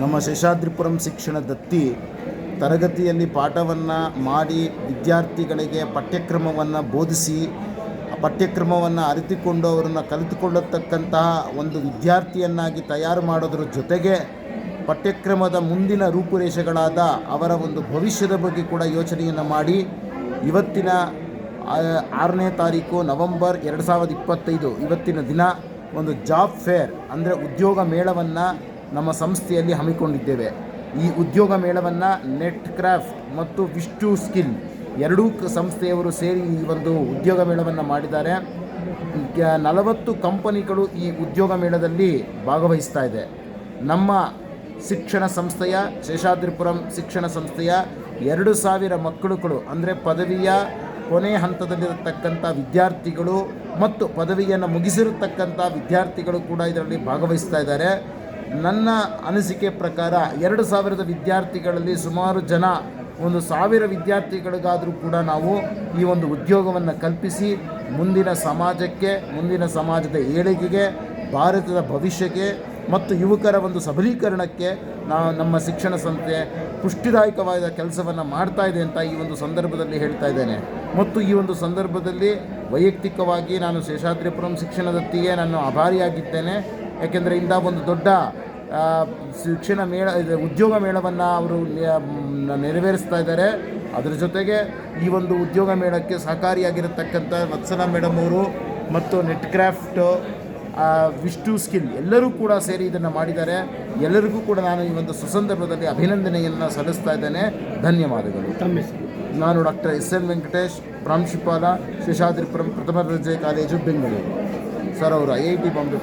ನಮ್ಮ ಶೇಷಾದ್ರಿಪುರಂ ಶಿಕ್ಷಣ ದತ್ತಿ ತರಗತಿಯಲ್ಲಿ ಪಾಠವನ್ನು ಮಾಡಿ ವಿದ್ಯಾರ್ಥಿಗಳಿಗೆ ಪಠ್ಯಕ್ರಮವನ್ನು ಬೋಧಿಸಿ, ಪಠ್ಯಕ್ರಮವನ್ನು ಅರಿತುಕೊಂಡು ಅವರನ್ನು ಕಲಿತುಕೊಳ್ಳತಕ್ಕಂತಹ ಒಂದು ವಿದ್ಯಾರ್ಥಿಯನ್ನಾಗಿ ತಯಾರು ಮಾಡೋದ್ರ ಜೊತೆಗೆ ಪಠ್ಯಕ್ರಮದ ಮುಂದಿನ ರೂಪುರೇಷೆಗಳಾದ ಅವರ ಒಂದು ಭವಿಷ್ಯದ ಬಗ್ಗೆ ಕೂಡ ಯೋಚನೆಯನ್ನು ಮಾಡಿ ಇವತ್ತಿನ ಆರನೇ ತಾರೀಕು ನವೆಂಬರ್ ಎರಡು ಸಾವಿರದ ಇಪ್ಪತ್ತೈದು, ಇವತ್ತಿನ ದಿನ ಒಂದು ಜಾಬ್ ಫೇರ್ ಅಂದರೆ ಉದ್ಯೋಗ ಮೇಳವನ್ನು ನಮ್ಮ ಸಂಸ್ಥೆಯಲ್ಲಿ ಹಮ್ಮಿಕೊಂಡಿದ್ದೇವೆ. ಈ ಉದ್ಯೋಗ ಮೇಳವನ್ನು ನೆಟ್ ಕ್ರಾಫ್ಟ್ ಮತ್ತು ವಿಷ್ಟು ಸ್ಕಿಲ್ ಎರಡೂ ಸಂಸ್ಥೆಯವರು ಸೇರಿ ಈ ಒಂದು ಉದ್ಯೋಗ ಮೇಳವನ್ನು ಮಾಡಿದ್ದಾರೆ. ನಲವತ್ತು ಕಂಪನಿಗಳು ಈ ಉದ್ಯೋಗ ಮೇಳದಲ್ಲಿ ಭಾಗವಹಿಸ್ತಾ ಇದೆ. ನಮ್ಮ ಶಿಕ್ಷಣ ಸಂಸ್ಥೆಯ, ಶೇಷಾದ್ರಿಪುರಂ ಶಿಕ್ಷಣ ಸಂಸ್ಥೆಯ ಎರಡು ಸಾವಿರ ಮಕ್ಕಳುಗಳು, ಅಂದರೆ ಪದವಿಯ ಕೊನೆ ಹಂತದಲ್ಲಿರತಕ್ಕಂಥ ವಿದ್ಯಾರ್ಥಿಗಳು ಮತ್ತು ಪದವಿಯನ್ನು ಮುಗಿಸಿರತಕ್ಕಂಥ ವಿದ್ಯಾರ್ಥಿಗಳು ಕೂಡ ಇದರಲ್ಲಿ ಭಾಗವಹಿಸ್ತಾ ಇದ್ದಾರೆ. ನನ್ನ ಅನಿಸಿಕೆ ಪ್ರಕಾರ ಎರಡು ಸಾವಿರದ ವಿದ್ಯಾರ್ಥಿಗಳಲ್ಲಿ ಸುಮಾರು ಜನ, ಒಂದು ಸಾವಿರ ವಿದ್ಯಾರ್ಥಿಗಳಿಗಾದರೂ ಕೂಡ ನಾವು ಈ ಒಂದು ಉದ್ಯೋಗವನ್ನು ಕಲ್ಪಿಸಿ ಮುಂದಿನ ಸಮಾಜಕ್ಕೆ, ಮುಂದಿನ ಸಮಾಜದ ಏಳಿಗೆಗೆ, ಭಾರತದ ಭವಿಷ್ಯಕ್ಕೆ ಮತ್ತು ಯುವಕರ ಒಂದು ಸಬಲೀಕರಣಕ್ಕೆ ನಾವು ನಮ್ಮ ಶಿಕ್ಷಣ ಸಂಸ್ಥೆ ಪುಷ್ಟಿದಾಯಕವಾದ ಕೆಲಸವನ್ನು ಮಾಡ್ತಾ ಇದೆ ಅಂತ ಈ ಒಂದು ಸಂದರ್ಭದಲ್ಲಿ ಹೇಳ್ತಾ ಇದ್ದೇನೆ. ಮತ್ತು ಈ ಒಂದು ಸಂದರ್ಭದಲ್ಲಿ ವೈಯಕ್ತಿಕವಾಗಿ ನಾನು ಶೇಷಾದ್ರಿಪುರಂ ಶಿಕ್ಷಣದತ್ತಿಗೆ ನಾನು ಆಭಾರಿಯಾಗಿದ್ದೇನೆ. ಯಾಕೆಂದರೆ ಇಂಥ ಒಂದು ದೊಡ್ಡ ಶಿಕ್ಷಣ ಮೇಳ ಇದು ಉದ್ಯೋಗ ಮೇಳವನ್ನು ಅವರು ನೆರವೇರಿಸ್ತಾ ಇದ್ದಾರೆ. ಅದರ ಜೊತೆಗೆ ಈ ಒಂದು ಉದ್ಯೋಗ ಮೇಳಕ್ಕೆ ಸಹಕಾರಿಯಾಗಿರತಕ್ಕಂಥ ವತ್ಸಲ ಮೇಡಮ್ ಅವರು ಮತ್ತು ನೆಟ್ ಕ್ರಾಫ್ಟ್ ವಿಷ್ಟು ಸ್ಕಿಲ್ ಎಲ್ಲರೂ ಕೂಡ ಸೇರಿ ಇದನ್ನು ಮಾಡಿದ್ದಾರೆ. ಎಲ್ಲರಿಗೂ ಕೂಡ ನಾನು ಈ ಒಂದು ಸುಸಂದರ್ಭದಲ್ಲಿ ಅಭಿನಂದನೆಯನ್ನು ಸಲ್ಲಿಸ್ತಾ ಇದ್ದೇನೆ. ಧನ್ಯವಾದಗಳು. ನಾನು ಡಾಕ್ಟರ್ ಎಸ್ ಎನ್ ವೆಂಕಟೇಶ್ ಪ್ರಾಂಶುಪಾಲ ಶೇಷಾದ್ರಿಪುರಂ ಪ್ರಥಮ ದರ್ಜೆ ಕಾಲೇಜು ಬೆಂಗಳೂರು. ಸರ್ ಅವರು ಐ ಐ ಟಿ ಬಾಂಬೆ.